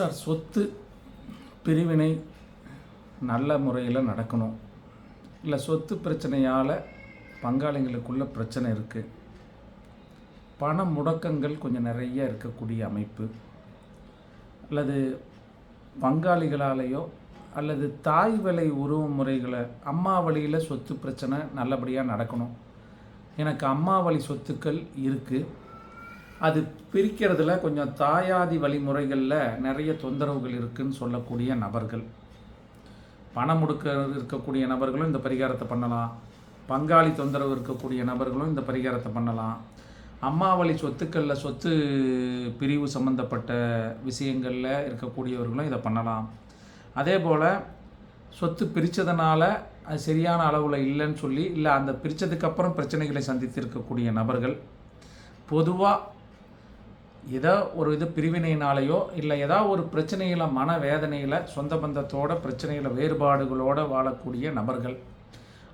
Sir சொத்து பிரிவினை நல்ல முறையில் நடக்கணும். இல்லை சொத்து பிரச்சனையால் பங்காளிங்களுக்குள்ள பிரச்சனை இருக்குது பண முடக்கங்கள் கொஞ்சம் நிறைய இருக்கக்கூடிய அமைப்பு. அல்லது பங்காளிகளாலேயோ அல்லது தாய் வழி உறவு முறைகளை அம்மா வழியில் சொத்து பிரச்சனை நல்லபடியாக நடக்கணும். எனக்கு அம்மா வழி சொத்துக்கள் இருக்குது அது பிரிக்கிறதுல கொஞ்சம் தாயாதி வழிமுறைகளில் நிறைய தொந்தரவுகள் இருக்குதுன்னு சொல்லக்கூடிய நபர்கள். பணம் முடுக்க இருக்கக்கூடிய நபர்களும் இந்த பரிகாரத்தை பண்ணலாம். பங்காளி தொந்தரவு இருக்கக்கூடிய நபர்களும் இந்த பரிகாரத்தை பண்ணலாம். அம்மா வழி சொத்துக்களில் சொத்து பிரிவு சம்மந்தப்பட்ட விஷயங்களில் இருக்கக்கூடியவர்களும் இதை பண்ணலாம். அதே போல் சொத்து பிரித்ததுனால அது சரியான அளவில் இல்லைன்னு சொல்லி இல்லை அந்த பிரித்ததுக்கப்புறம் பிரச்சனைகளை சந்தித்து இருக்கக்கூடிய நபர்கள். பொதுவாக ஏதோ ஒரு இது பிரிவினையினாலேயோ இல்லை ஏதோ ஒரு பிரச்சனையில் மன வேதனையில் சொந்த பந்தத்தோட பிரச்சனையில் வேறுபாடுகளோடு வாழக்கூடிய நபர்கள்.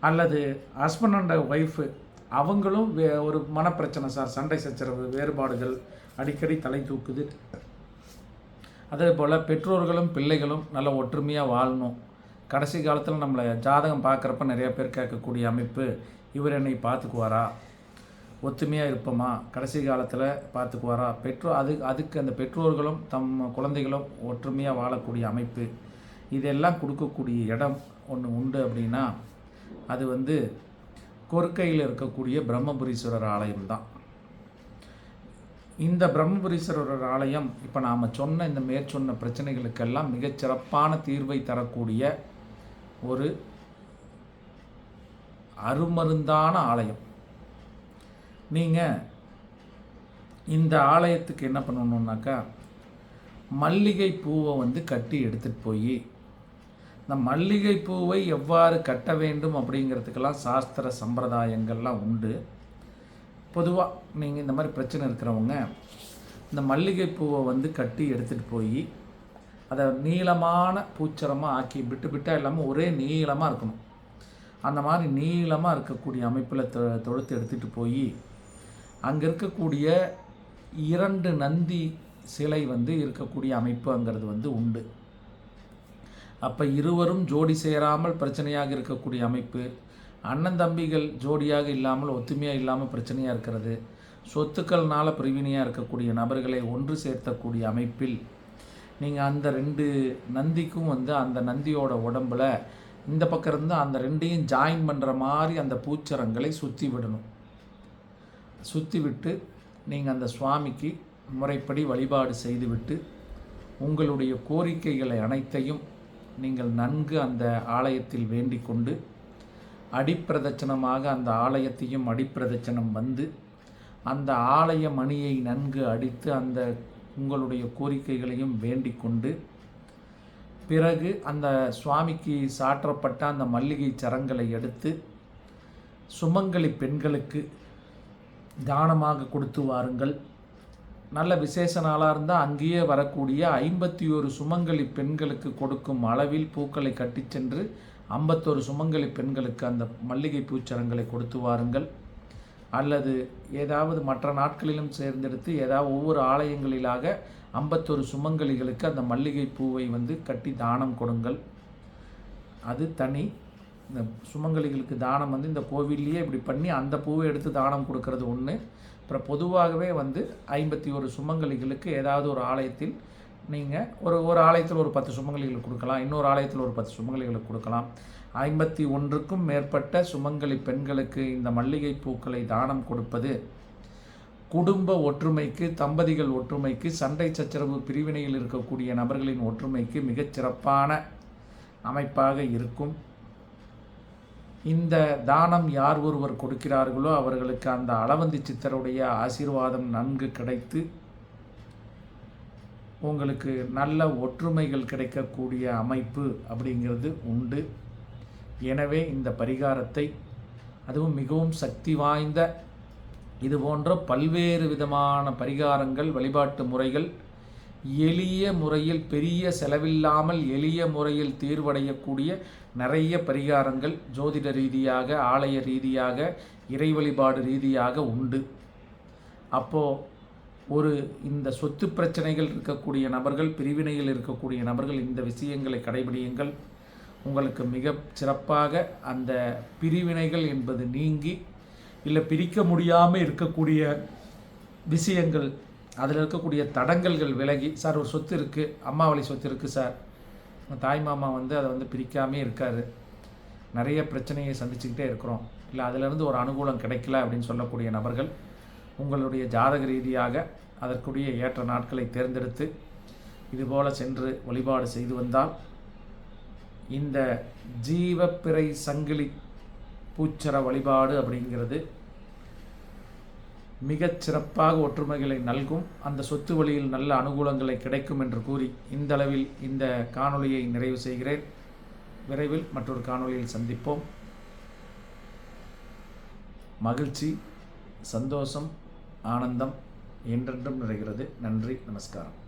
அல்லது ஹஸ்பண்ட் அண்ட் ஒய்ஃபு அவங்களும் வே ஒரு மனப்பிரச்சனை சார். சண்டை சச்சரவு வேறுபாடுகள் அடிக்கடி தலை தூக்குது. அதே போல் பெற்றோர்களும் பிள்ளைகளும் நல்ல ஒற்றுமையாக வாழணும். கடைசி காலத்தில் நம்மளை ஜாதகம் பார்க்குறப்ப நிறைய பேர் கேட்கக்கூடிய அமைப்பு இவர் என்னை பார்த்துக்குவாரா? ஒத்துமையாக இருப்போமா? கடைசி காலத்தில் பார்த்துக்குவாரா? பெற்றோர் அது அதுக்கு அந்த பெற்றோர்களும் தம் குழந்தைகளும் ஒற்றுமையாக வாழக்கூடிய அமைப்பு. இதெல்லாம் கொடுக்கக்கூடிய இடம் ஒன்று உண்டு அப்படின்னா அது வந்து கொற்கையில் இருக்கக்கூடிய பிரம்மபுரீஸ்வரர் ஆலயம் தான். இந்த பிரம்மபுரீஸ்வரர் ஆலயம் இப்போ நாம் சொன்ன இந்த மேற்சொன்ன பிரச்சனைகளுக்கெல்லாம் மிகச்சிறப்பான தீர்வை தரக்கூடிய ஒரு அருமருந்தான ஆலயம். நீங்கள் இந்த ஆலயத்துக்கு என்ன பண்ணணுன்னாக்கா மல்லிகை பூவை வந்து கட்டி எடுத்துகிட்டு போய் இந்த மல்லிகை பூவை எவ்வாறு கட்ட வேண்டும் அப்படிங்கிறதுக்கெல்லாம் சாஸ்திர சம்பிரதாயங்கள்லாம் உண்டு. பொதுவாக நீங்கள் இந்த மாதிரி பிரச்சனை இருக்கிறவங்க இந்த மல்லிகை பூவை வந்து கட்டி எடுத்துகிட்டு போய் அதை நீளமான பூச்சரமாக ஆக்கி விட்டு விட்டால் இல்லாமல் ஒரே நீளமாக இருக்கணும். அந்த மாதிரி நீளமாக இருக்கக்கூடிய அமைப்பில் தொ தொடுத்து எடுத்துகிட்டு போய் அங்கே இருக்கக்கூடிய இரண்டு நந்தி சிலை வந்து இருக்கக்கூடிய அமைப்புங்கிறது வந்து உண்டு. அப்போ இருவரும் ஜோடி சேராமல் பிரச்சனையாக இருக்கக்கூடிய அமைப்பு அண்ணன் தம்பிகள் ஜோடியாக இல்லாமல் ஒத்துமையாக இல்லாமல் பிரச்சனையாக இருக்கிறது சொத்துக்கள்னால பிரிவினையாக இருக்கக்கூடிய நபர்களை ஒன்று சேர்த்தக்கூடிய அமைப்பில் நீங்கள் அந்த ரெண்டு நந்திக்கும் வந்து அந்த நந்தியோட உடம்புல இந்த பக்கம் இருந்து அந்த ரெண்டையும் ஜாயின் பண்ணுற மாதிரி அந்த பூச்சரங்களை சுற்றி விடணும். சுற்றி விட்டு நீங்கள் அந்த சுவாமிக்கு முறைப்படி வழிபாடு செய்துவிட்டு உங்களுடைய கோரிக்கைகளை அனைத்தையும் நீங்கள் நன்கு அந்த ஆலயத்தில் வேண்டிக் கொண்டு அடிப்பிரதட்சணமாக அந்த ஆலயத்தையும் அடிப்பிரதட்சணம் வந்து அந்த ஆலய மணியை நன்கு அடித்து அந்த உங்களுடைய கோரிக்கைகளையும் வேண்டிக் கொண்டு பிறகு அந்த சுவாமிக்கு சாற்றப்பட்ட அந்த மல்லிகை சரங்களை எடுத்து சுமங்கலி பெண்களுக்கு தானமாக கொடுத்து வாருங்கள். நல்ல விசேஷ நாளாக இருந்தால் அங்கேயே வரக்கூடிய ஐம்பத்தி ஒரு சுமங்கலி பெண்களுக்கு கொடுக்கும் அளவில் பூக்களை கட்டிச் சென்று ஐம்பத்தொரு சுமங்கலி பெண்களுக்கு அந்த மல்லிகை பூச்சரங்களை கொடுத்து வாருங்கள். அல்லது ஏதாவது மற்ற நாட்களிலும் சேர்ந்தெடுத்து ஏதாவது ஒவ்வொரு ஆலயங்களிலாக ஐம்பத்தொரு சுமங்கலிகளுக்கு அந்த மல்லிகை பூவை வந்து கட்டி தானம் கொடுங்கள். அது தனி. இந்த சுமங்கலிகளுக்கு தானம் வந்து இந்த கோவில்லையே இப்படி பண்ணி அந்த பூவை எடுத்து தானம் கொடுக்கறது ஒன்று அப்புறம் பொதுவாகவே வந்து ஐம்பத்தி ஒரு சுமங்கலிகளுக்கு ஏதாவது ஒரு ஆலயத்தில் நீங்கள் ஒரு ஒரு ஆலயத்தில் ஒரு பத்து சுமங்கலிகளுக்கு கொடுக்கலாம் இன்னொரு ஆலயத்தில் ஒரு பத்து சுமங்கலிகளுக்கு கொடுக்கலாம். ஐம்பத்தி ஒன்றுக்கும் மேற்பட்ட சுமங்கலி பெண்களுக்கு இந்த மல்லிகை பூக்களை தானம் கொடுப்பது. குடும்ப ஒற்றுமைக்கு தம்பதிகள் ஒற்றுமைக்கு சண்டை சச்சரவு பிரிவினையில் இருக்கக்கூடிய நபர்களின் ஒற்றுமைக்கு மிகச் சிறப்பான அமைப்பாக இருக்கும். இந்த தானம் யார் ஒருவர் கொடுக்கிறார்களோ அவர்களுக்கு அந்த அளவந்தி சித்தருடைய ஆசீர்வாதம் நன்கு கிடைத்து உங்களுக்கு நல்ல ஒற்றுமைகள் கிடைக்கக்கூடிய அமைப்பு அப்படிங்கிறது உண்டு. எனவே இந்த பரிகாரத்தை அதுவும் மிகவும் சக்தி வாய்ந்த இது போன்ற பல்வேறு விதமான பரிகாரங்கள் வழிபாட்டு முறைகள் எளிய முறையில் பெரிய செலவில்லாமல் எளிய முறையில் தீர்வடையக்கூடிய நிறைய பரிகாரங்கள் ஜோதிட ரீதியாக ஆலய ரீதியாக இறை வழிபாடு ரீதியாக உண்டு. அப்போது ஒரு இந்த சொத்து பிரச்சனைகள் இருக்கக்கூடிய நபர்கள் பிரிவினையில் இருக்கக்கூடிய நபர்கள் இந்த விஷயங்களை கடைபிடியுங்கள். உங்களுக்கு மிக சிறப்பாக அந்த பிரிவினைகள் என்பது நீங்கி இல்லை பிரிக்க முடியாமல் இருக்கக்கூடிய விஷயங்கள் அதில் இருக்கக்கூடிய தடங்கல்கள் விலகி சார் ஒரு சொத்து இருக்குது அம்மா வழி சொத்து இருக்குது சார். தாய் மாமா வந்து அதை வந்து பிரிக்காமே இருக்காரு. நிறைய பிரச்சனையை சந்திச்சுக்கிட்டே இருக்கிறோம். இல்லை அதிலிருந்து ஒரு அனுகூலம் கிடைக்கல அப்படின்னு சொல்லக்கூடிய நபர்கள் உங்களுடைய ஜாதக ரீதியாக அதற்குரிய ஏற்ற நாட்களை தேர்ந்தெடுத்து இதுபோல் சென்று வழிபாடு செய்து வந்தால் இந்த ஜீவப்பிறை சங்கிலி பூச்சர வழிபாடு அப்படிங்கிறது மிகச் சிறப்பாக ஒற்றுமைகளை நல்கும் அந்த சொத்து வழியில் நல்ல அனுகூலங்களை கிடைக்கும் என்று கூறி இந்த அளவில் இந்த காணொளியை நிறைவு செய்கிறேன். விரைவில் மற்றொரு காணொளியில் சந்திப்போம். மகிழ்ச்சி சந்தோஷம் ஆனந்தம் என்றென்றும் நிறைகிறது. நன்றி நமஸ்காரம்.